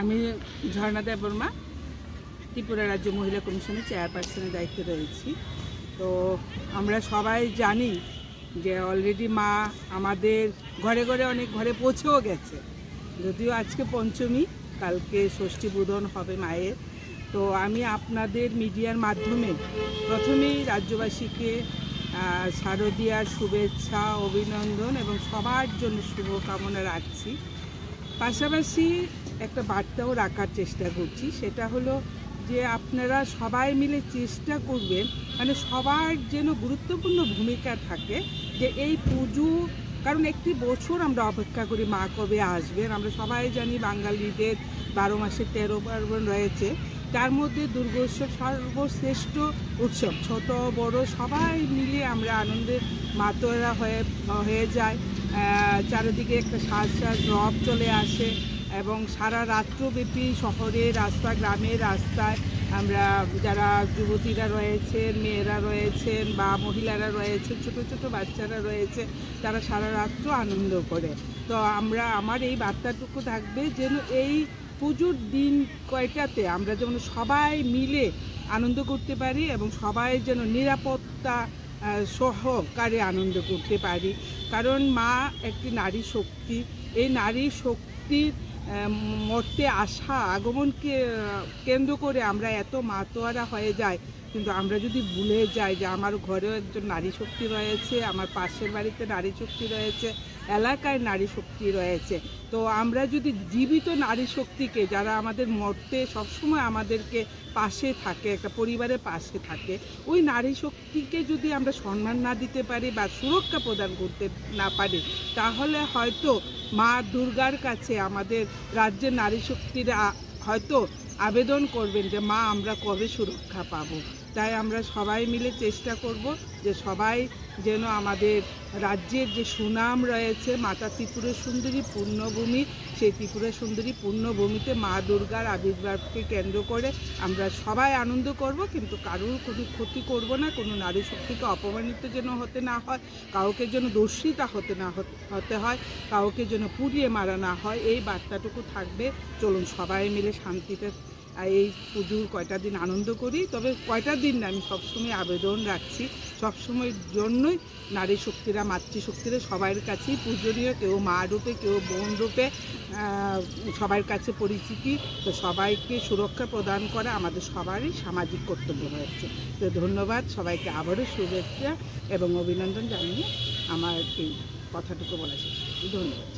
আমি ঝর্ণা দেব বর্মা, ত্রিপুরা রাজ্য মহিলা কমিশনের চেয়ারপারসনের দায়িত্বে রয়েছি। তো আমরা সবাই জানি যে অলরেডি মা আমাদের ঘরে ঘরে অনেক ঘরে পৌঁছেও গেছে। যদিও আজকে পঞ্চমী, কালকে ষষ্ঠী বোধন হবে মায়ের। তো আমি আপনাদের মিডিয়ার মাধ্যমে প্রথমেই রাজ্যবাসীকে শারদীয়ার শুভেচ্ছা, অভিনন্দন এবং সবার জন্য শুভকামনা রাখছি। পাশাপাশি একটা বার্তাও রাখার চেষ্টা করছি। সেটা হলো যে আপনারা সবাই মিলে চেষ্টা করবেন মানে সবার যেন গুরুত্বপূর্ণ ভূমিকা থাকে যে এই পুজো, কারণ একটি বছর আমরা অপেক্ষা করি মা কবে আসবেন। আমরা সবাই জানি বাঙালিদের বারো মাসে তেরো পার্বণ রয়েছে। তার মধ্যে দুর্গোৎসব সর্বশ্রেষ্ঠ উৎসব। ছোট, বড়, সবাই মিলে আমরা আনন্দে মাতোয়ারা হয়ে হয়ে যায় চারিদিকে একটা সাজ সাজ রব চলে আসে। এবং সারা রাত্রব্যাপী শহরে, রাস্তা গ্রামের রাস্তায় আমরা যারা যুবতীরা রয়েছেন, মেয়েরা রয়েছেন বা মহিলারা রয়েছে ছোট ছোট বাচ্চারা রয়েছে, তারা সারা রাত্র আনন্দ করে। তো আমরা, আমার এই বার্তাটুকু থাকবে যেন এই পুজোর দিন কয়টাতে আমরা যেমন সবাই মিলে আনন্দ করতে পারি এবং সবাই যেন নিরাপত্তা সহকারে আনন্দ করতে পারি। কারণ মা একটি নারী শক্তি। এই নারী শক্তির আহ, মর্তে আসা আগমনকে কেন্দ্র করে আমরা এত মাতোয়ারা হয়ে যাই। কিন্তু আমরা যদি ভুলে যাই যে আমার ঘরেও একজন নারী শক্তি রয়েছে আমার পাশের বাড়িতে নারী শক্তি রয়েছে এলাকায় নারী শক্তি রয়েছে তো আমরা যদি জীবিত নারী শক্তিকে যারা আমাদের মর্তে সবসময় আমাদেরকে পাশে থাকে একটা পরিবারের পাশে থাকে ওই নারী শক্তিকে যদি আমরা সম্মান না দিতে পারি বা সুরক্ষা প্রদান করতে না পারি তাহলে হয়তো মা দুর্গার কাছে আমাদের রাজ্যের নারী শক্তিরা হয়তো আবেদন করবেন যে, মা, আমরা কবে সুরক্ষা পাব? তাই আমরা সবাই মিলে চেষ্টা করব যে সবাই যেন আমাদের রাজ্যের যে সুনাম রয়েছে, মাতা ত্রিপুরা সুন্দরী পূর্ণভূমি, সেই ত্রিপুরা সুন্দরী পূর্ণভূমিতে মা দুর্গার আবির্ভাবকে কেন্দ্র করে আমরা সবাই আনন্দ করব, কিন্তু কারোর কোনো ক্ষতি করব না, কোনো নারী শক্তিকে অপমানিত যেন হতে না হয়, কাউকে যেন দর্শিতা হতে না হত- হয়, কাউকে যেন পুড়িয়ে মারা না হয়, এই বার্তাটুকু থাকবে। চলুন সবাই মিলে শান্তিতে এই পুজোর কয়টা দিন আনন্দ করি, তবে কয়টা দিন না, আমি সবসময় আবেদন রাখছি। সবসময়ের জন্যই নারী শক্তিরা মাতৃশক্তিরা সবার কাছেই পূজনীয়, কেউ মা রূপে, কেউ বোন রূপে সবার কাছে পরিচিতি। তো সবাইকে সুরক্ষা প্রদান করা আমাদের সবারই সামাজিক কর্তব্য রয়েছে। তো ধন্যবাদ সবাইকে আবারও শুভেচ্ছা এবং অভিনন্দন জানিয়ে আমার এই কথাটুকু বলা শেষ ধন্যবাদ।